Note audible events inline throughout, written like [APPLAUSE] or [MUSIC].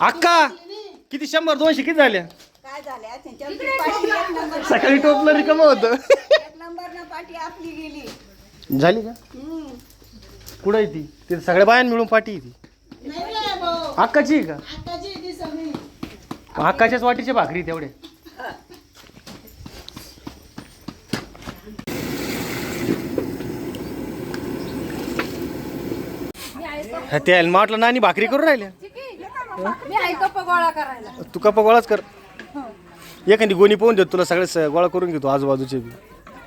अक्का किती शंभर दोनशे किती झाल्या काय झाल्या त्यांच्यावरची पाठी एक नंबर सकाळी टोपलं रिकाम होतं. एक नंबर ना पाठी आपली गेली. झाली का? हम्म. कुठं आहे ती? तिथे सगळ्या बायां मिळून पाठी आहे ती. नाही रे भाऊ. अक्काची आहे का? आताची ती सगळी. अक्काच्याच वाटीची भाकरी तेवढे. हा, ते वाटलं नानी भाकरी करून राहिल्या. मी आहे कप गोळा करायला. तू कपा गोळाच कर. एखादी गोणी पाहून देतो तुला सगळे स- गोळा करून घेतो आजूबाजूचे बी.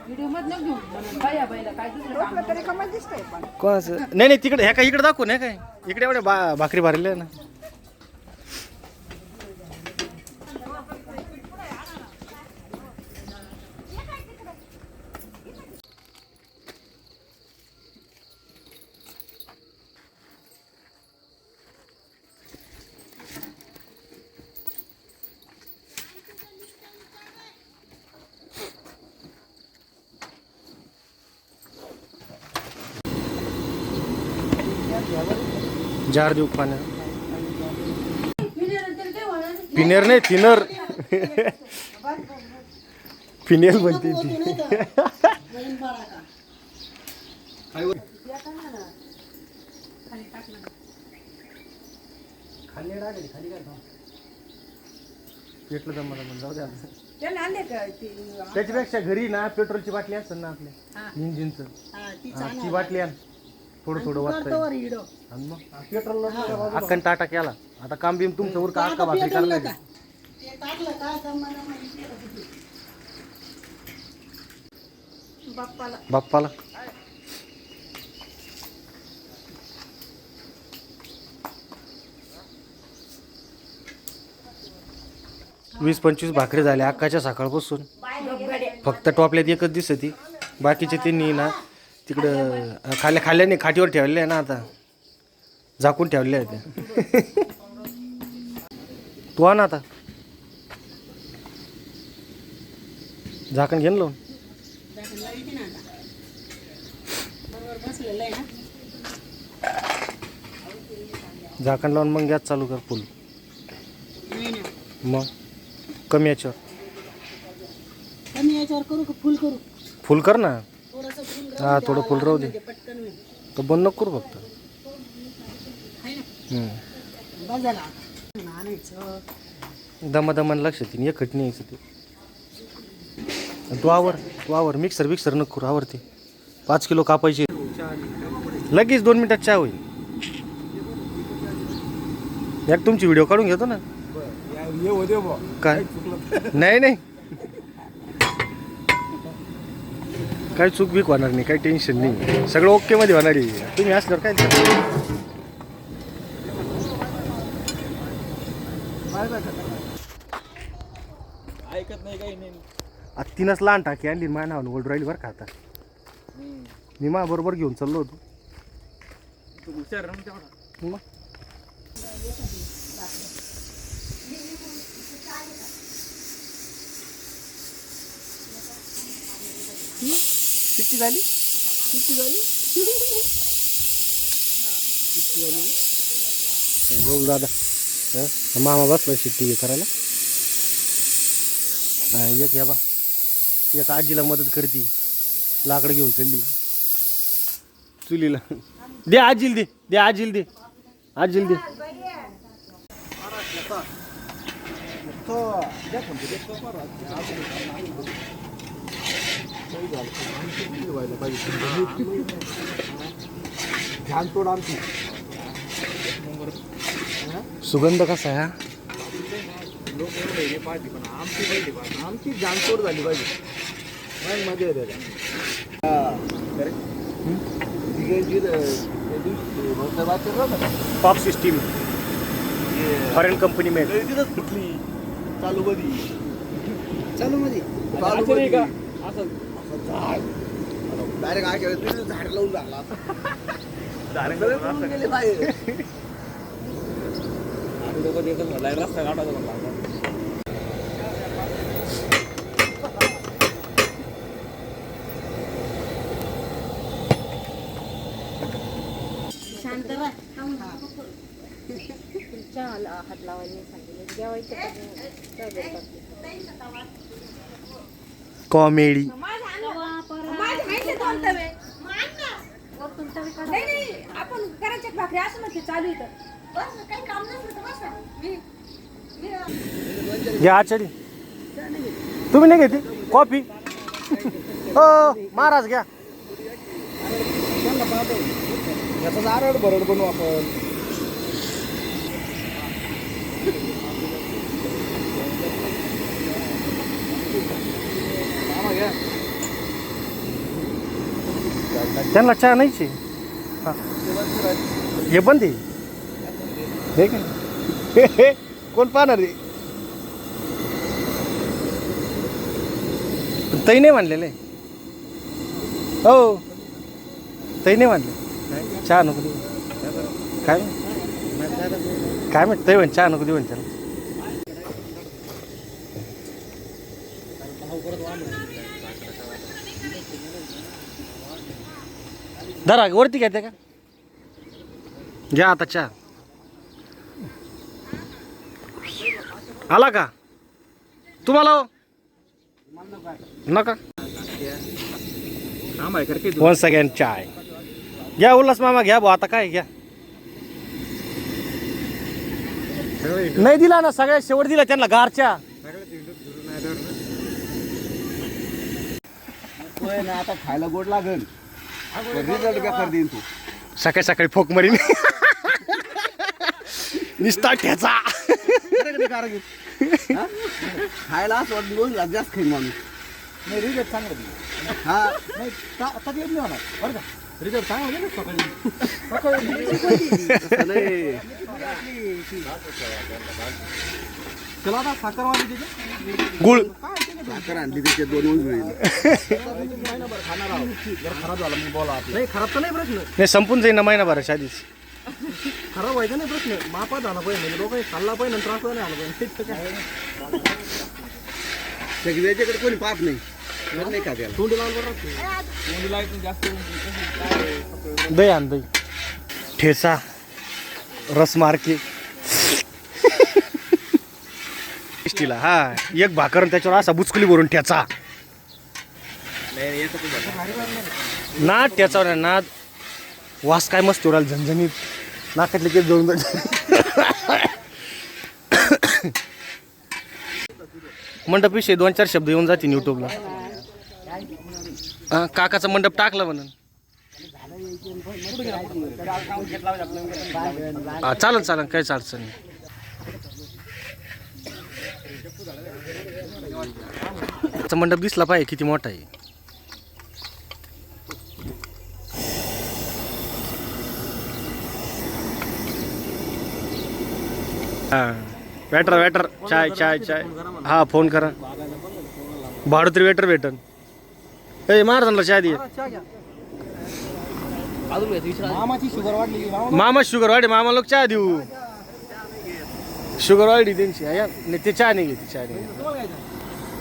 व्हिडिओ मधनं घेऊन बाया बायला काय दुसरं काम तरी कमाल दिसतंय पण. कोणाचं? नाही नाही तिकडे ह्या काय इकडे दाखवू नाही काय? इकडे एवढ्या बा भाकरी भरलेल्या आहे ना. जार देऊ पाण्या. पिनेर नाही थिनर फिनेल म्हणते ती. पेटलं जमलं म्हणून जाऊ द्या त्याच्यापेक्षा घरी ना पेट्रोलची बाटली असेल ना आपल्या. इंजिनचं ती बाटली आण. थोडं थोडं वाटतं करतो वर हिडो. आणि मग? अक्कन टाटा केला. आता काम बिम तुमचं उर का अक्का भाकरी करायला. बाप्पाला. बाप्पाला? वीस पंचवीस भाकरी झाल्या अक्काच्या सकाळपासून. फक्त टॉपल्यात एकच दिसत. ती बाकीचे त्यांनी ना. तिकडं खाल्ल्या खाल्ल्याने खाटीवर ठेवले आहे ना आता. झाकून ठेवले आहे ते. तू आता. झाकण घेऊन लावून. इथे ना आता. बरोबर बसलेलं आहे ना झाकण लावून मग गॅस चालू कर फुल. मग कमी याच्यावर. कमी याच्यावर करू का? फुल करू? फुल कर ना. हा थोडं फुल राहू दे. तर बंद नको करू फक्त. दमादमान लक्षात येईन एकट नाही यायचं ते. तू आवर तू आवर. मिक्सर बिक्सर नको करू आवरते पाच किलो कापायचे. लगेच दोन मिनिटात चहा होईल. एक तुमची व्हिडिओ काढून घेतो ना. काय? नाही नाही. काही चूक बीक होणार नाही काही टेन्शन नाही. सगळं ओके मध्ये होणार आहे. तुम्ही असल्यावर काय ऐकत नाही काही नाही आता तिनंच लहान टाकी आणली माझ्या नावानं ओल्ड राहिली बरं का आता. मी मा बरोबर घेऊन चाललो होतो. तू हुशार ना तेवढा. मग? किती झाली? किती झाली? बोल दादा. हं? मामा बसला शिट्टी हे करायला. एक या बा. एक आजीला मदत करते. लाकडं घेऊन चालली. चुलीला. दे आजील दे. दे आजील दे. आजील दे. सुगंध कसा आहे हा? आमची जानतोड झाली पाहिजे मग मजा येते पॉप सिस्टीम फॉरेन कंपनी में फुटली चालू कधी चालू मध्ये चालू कधी का? झाड डायरेक्ट काय केलं झाड लावून झाला डायरेक्ट गेले बाहेर आम्ही लोक देतो म्हणला रस्ता काढायचा म्हणला चहाला हात लावायला सांगितलं जेवायचं कॉमेडी. नाही नाही आपण करायचे भाकरी असं म्हणते चालू इथं. बस काही काम नसलं तर बसा. मी घ्या आचारी. तुम्ही नाही घेते कॉफी? [LAUGHS] हो महाराज घ्या. याचा नारळ भरड बनवू आपण. त्यांना चहा नाहीची आहे. हे. बंद आहे. हे काय? [LAUGHS] कोण पाहणार रे तई नाही हो. तई नाही मानले चहा नको देऊ. काय? काय? म्हणत तई म्हण चहा नको देऊ म्हण त्याला. धरा वरती घ्या का? घ्या आता चहा. आला का? तुम्हाला हो? नका. वन सेकंड चाय. घ्या उल्हास मामा घ्या भाऊ आता काय घ्या. नाही दिला ना सगळ्या शेवट दिला त्यांना गारच्या. आता खायला गोड लागल. रिझल्ट बेकार देईन तू? सकाळी सकाळी फोक मरीन. निस्ता ठेचा? खायला असं वाटतं दोन घास जास्त खाईन माणूस. नाही रिझल्ट चांगला दिला हा? नाही ता- तकलीफ नाही होणार बरं का? रिझल्ट चांगला गेला सकाळी सकाळी. तसं नाही. त्याला आता साखर वाली त्याची गुळ साखर आणली दोन नाही खराब तर नाही प्रश्न. नाही संपून जाईन ना महिनाभराच्या आधीच. खराब व्हायचा नाही प्रश्न. मापात झाला पाहिजे म्हणजे लोक खाल्ला पाहिजे नंतर त्रास नाही आला पाहिजे. [LAUGHS] काय त्याच्याकडे कोणी पाहत नाही. का त्याला? तोंडी लावून बरं राहते. तोंडी लावायचं जास्त दही आण दही. ठेचा रस मार्के टेस्टीला हा एक भाकर त्याच्यावर असा बुचकुली भरून ठेचा. ना ठेचावर ना वास काय मस्त उराल झणझणीत. नाकातले केस जळून मंडपविषयी मंडप विषयी दोन चार शब्द येऊन जातील युट्यूबला हा, काकाचा मंडप टाकला म्हणून. हा चालेल चालेल काहीच अडचण नाही. त्याचा मंडप दिसला पाहिजे किती मोठा आहे. हा वेटर वेटर. चाय चाय चाय. हा फोन करा. भाडं तरी वेटर भेटन. ए महाराजांना चाय दे. मामाची शुगर वाढलेली मामा मामा शुगर वाढे मामा लोक चहा देऊ. शुगर वाढली त्यांची या नाही ते चहा नाही घेते चहा नाही.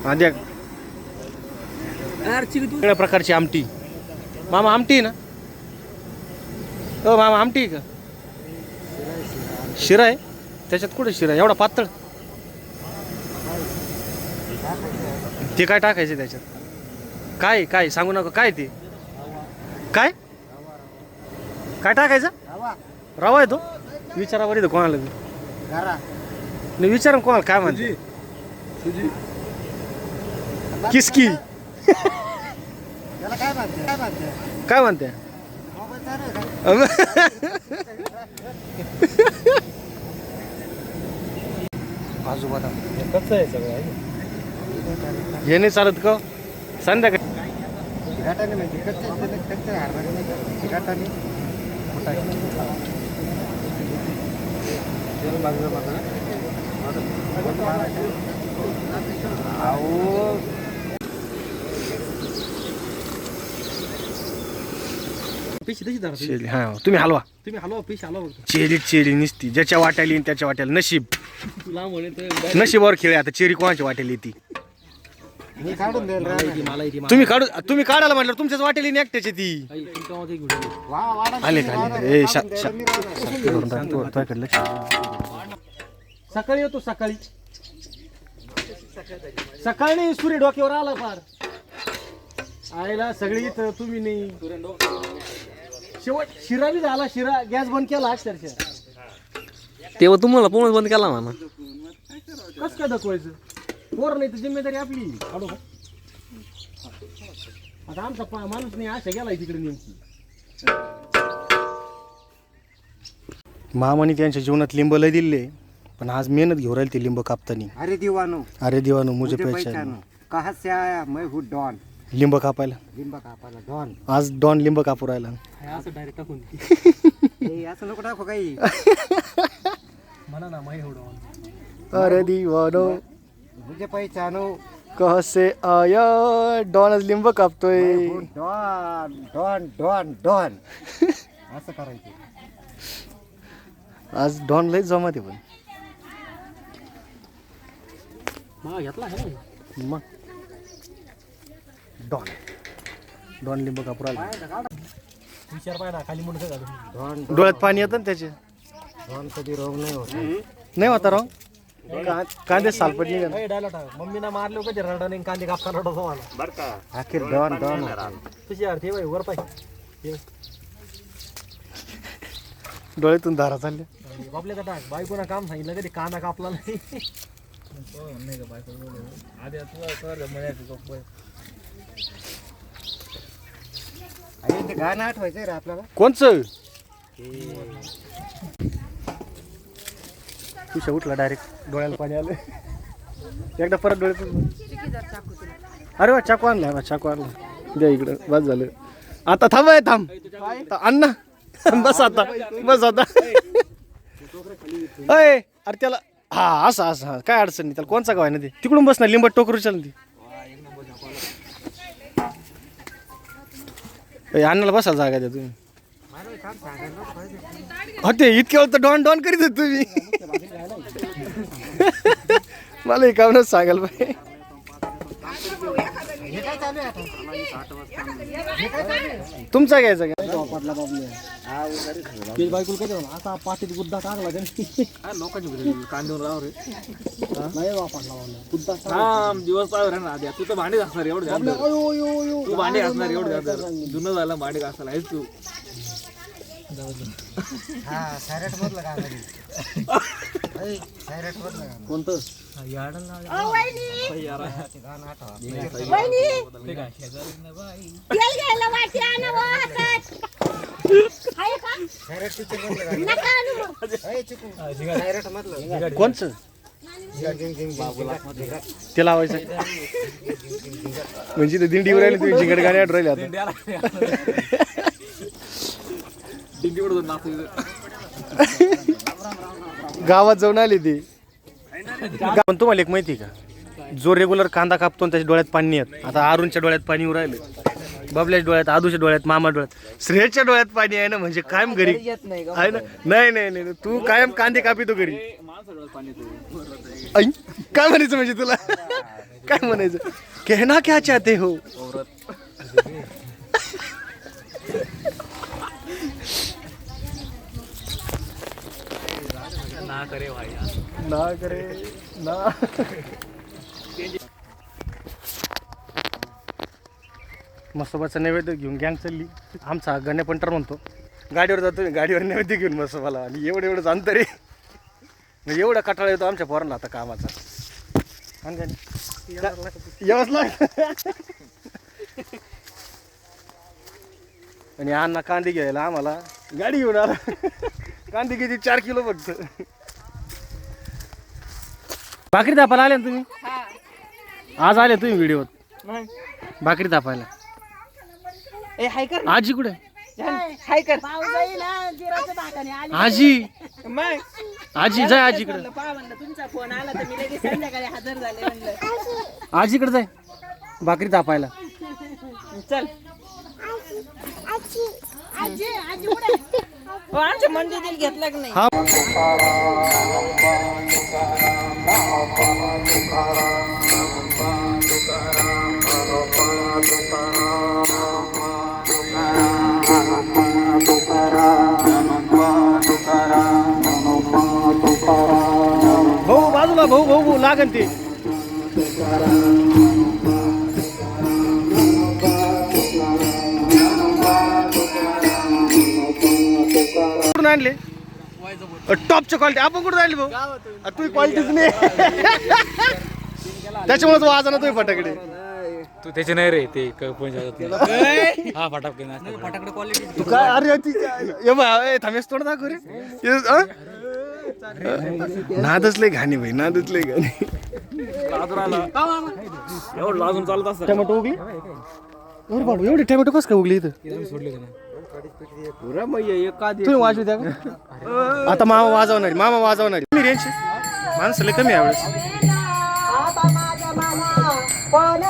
हा द्या. वेगळ्या प्रकारची आमटी. मामा आमटी आहे ना? हो मामा आमटी आहे का? शिरा आहे? त्याच्यात कुठे शिरा आहे? एवढा पातळ? ते काय टाकायचं त्याच्यात? काय काय सांगू नका. काय ते? काय? काय टाकायचं? रवा. आहे तो? विचारा बरं इथं कोणाला बी. नाही विचारा ना कोणाला काय म्हणते? किसकी काय म्हणते? आजोबा कसं आहे सगळं हे नाही चालत का? संध्याकाळी. पिशी तशी धरा चेली हा तुम्ही हलवा. तुम्ही हलवा पिशी हलवा. चेली चेली निसती. ज्याच्या वाट्याला येईन त्याच्या वाट्याला नशीब. तुला म्हणे तर नशीबावर खेळ आहे आता. चेरी कोणाच्या वाट्याला येते? मला तुम्ही काढू तुम्ही काढायला म्हटलं तुमच्याच वाट्याला येईन एकट्याची ती. आले का आले ए शा शा शांत. करून टाक. तू- तुझ्याकडे लक्ष. दे. सकाळी येतो सकाळी. सकाळी नाही सूर्य डोक्यावर आला फार. आयला सगळी इथं तुम्ही नाही. शेवट शिरा बी झाला शिरा गॅस बंद केला अक्षरशः. तेव्हा तुम्हाला पूर्ण बंद केला म्हणा. कस काय दाखवायचं? पोर नाही तर जिम्मेदारी आपली. काढू का आता आमचा पा- माणूस नाही आशा गेलाय तिकडे नेमकी मामाने त्यांच्या जीवनात लिंब लय दिले पण आज मेहनत घेऊ राहील ते लिंब कापतानी. अरे दिवानो. अरे दिवानो मुझे मुझे पहचान पहचानो कहाँ से आया मैं हूँ डॉन. लिंब कापायला. लिंबा कापाला डॉन. आज डॉन लिंब कापू राहिला. असं डायरेक्ट टाकून [LAUGHS] ए असं नको टाकू काही. [LAUGHS] म्हणा ना माही एवढं अरे दिवानो. मुझे पहचानो कसे आया? डॉन आज लिंब कापतोय. मैं हूँ डॉन डॉन डॉन डॉन. [LAUGHS] असं करायचं. आज डॉन लय जमाते पण. मग घेतला आहे ना. मग. डॉन. डॉन लिंब कापू राहिला विचार पाहिजे ना खाली मुंडकं घालून. डॉन डोळ्यात पाणी येतं ना त्याचे? डॉन कधी रोग नाही होत. नाही होता का- कांदे सालपट ए, डायलॉग टाक. मम्मीना मारले कधी रडा नाही कांदे कापताना रडा मला आखिर डॉन डॉन तुझी अर्थ बाई वर पाहिजे डोळ्यातून धारा चालल्या बापले का टाक? बायकोना काम सांगितलं कधी कांदा कापला नाही? अरे ते गाणं आठवायचंय रे आपल्याला कोणचं? तुझ्या उठला डायरेक्ट डोळ्याला पाणी आलं एकदा परत डोळे अरे वा चाकू आणला वा चाकू आणला. द्या इकडं बस झालं. आता थांब आहे थांब. अण्णा बस आता बस आता. अय अरे त्याला हा असं असं हा काय अडचण नाही. त्याला कोणचा गाव आहे ना ते तिकडून बस ना लिंबट टोकरू चाल ती. अय, अण्णाला बसा जागा द्या तुम्ही. हा ते इतक्या वेळ तर डॉन डॉन करीत होते तुम्ही. [LAUGHS] मला हे सांगाल पाहिजे तुमचा घ्यायचा का? ते बायकोला कधी म्हणा, असा पाठीत गुद्दा टाकला लोकांची राव रे नाही वापरला गुद्दा हा दिवस पाहिजे ना आधी तू तर भांडी घासणार एवढं तू भांडी घासणार. एवढं जुनं झालं भांडी घासायला. आहेस तू. हा सायरट मधलं गाणं रे. ऐ, सायरट मधलं गाणं. कोणतं? गाणं गाणं कोणचं. ते लावायचं. म्हणजे ते दिंडीवर राहिले तुम्ही जिंगड गाडी आठ राहिले आता. गावात जाऊन आले ते. पण तुम्हाला एक माहिती आहे का? जो रेग्युलर कांदा कापतो त्याच्या डोळ्यात पाणी येत. आता अरुणच्या डोळ्यात पाणी येऊ राहिलं. बबल्याच्या डोळ्यात आदूच्या डोळ्यात मामा डोळ्यात श्रेयच्या डोळ्यात पाणी आहे ना म्हणजे कायम घरी. आहे ना? नाही नाही नाही नाही. तू कायम कांदे कापितो घरी. काय म्हणायचं म्हणजे तुला? काय म्हणायचं? कहना क्या चाहते हो? ना करे भाई ना करे ना। मसोबाचा नैवेद्य घेऊन गँग चालली. आमचा गण्या पंटर म्हणतो गाडीवर जातो गाडीवर नैवेद्य घेऊन मसोबाला. आणि एवढं एवढंच अंतर आहे. म्हणजे एवढा कटाळा येतो आमच्या पोरांना आता कामाचा. आणि काय नाही. यावंच आणि अण्णा कांदे घ्यायला आम्हाला गाडी घेऊन आला. कांदे किती? चार किलो फक्त. भाकरी तापायला आले ना तुम्ही? आज आले तुम्ही व्हिडिओत. भाकरी तापायला. ए हाय कर. आजी कुठे? हाय कर. आजी? मग? आजी जाय आजीकडे. पहा म्हणलं तुमचा फोन आला तर मी लगेच संध्याकाळी हजर झाले म्हणलं. आजीकडे जाय. भाकरी तापायला. चल. आजी आजी कुठे? हो, आमच्या मंदिरात घेतला की नाही? हा भाऊ भाऊ भाऊ लागन ते कुठून आणले टॉपच्या क्वालिटी आपण कुठून आणले भाऊ? तुझी क्वालिटीच नाही. त्याच्यामुळे तो वाजा ना तुम्ही फटाकडे तू त्याचे नाही रे ते हा फटाके फटाकडे क्वालिटी तू काय? अरे ती ये बा ए थांबेस तोंड दाखव रे? नादच लय घाणी भाई नादच लय घाणी. एवढं लाजून चालत असतं. टोमॅटो उगली? एवढी टोमॅटो कसं काय उगली इथं? तुम्ही वाजू द्या का? आता मामा वाजवणार मामा वाजवणार. मी रेंज माणसं लय कमी आहे यावेळेस. आता माझ्या मना कोण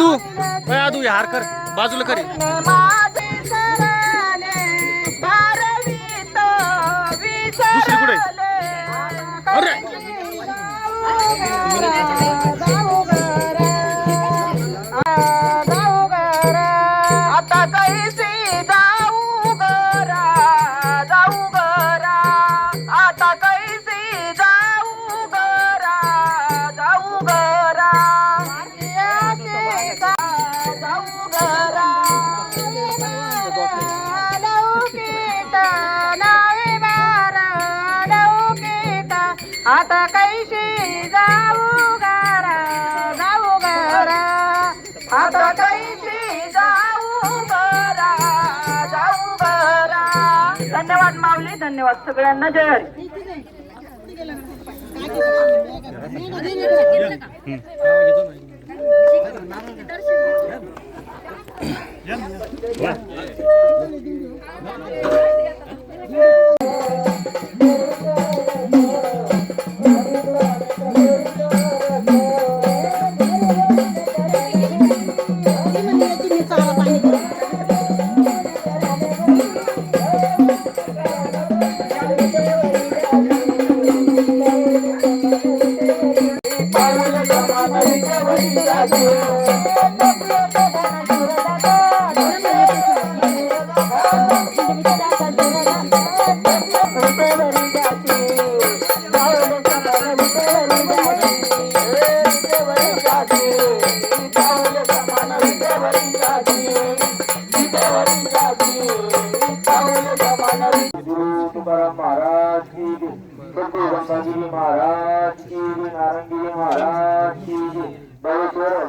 आदू. आदू हे हार कर. बाजूला कर. धन्यवाद माऊली धन्यवाद सगळ्यांना. जय हरी. तुकाराम 他就不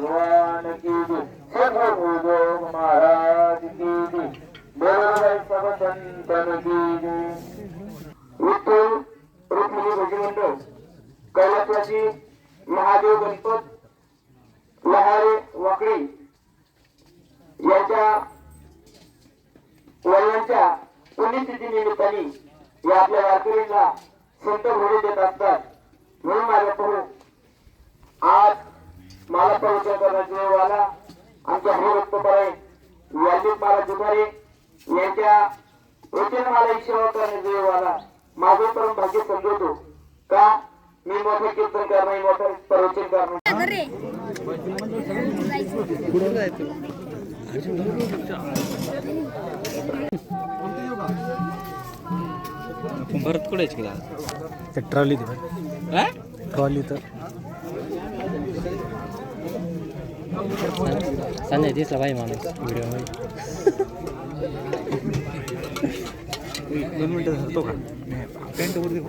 ভগবান वचन मला करण्याचा वेळ आला माझं परम भाग्य समजवतो. का? मी मोठं कीर्तन करणार मोठं प्रवचन करणार भरत कुठे ते ट्रॉली दे ट्रॉली तर. संजय दिसला भाई माणूस. व्हिडिओमध्ये दोन मिनिटं धरतो का पॅन्ट वरती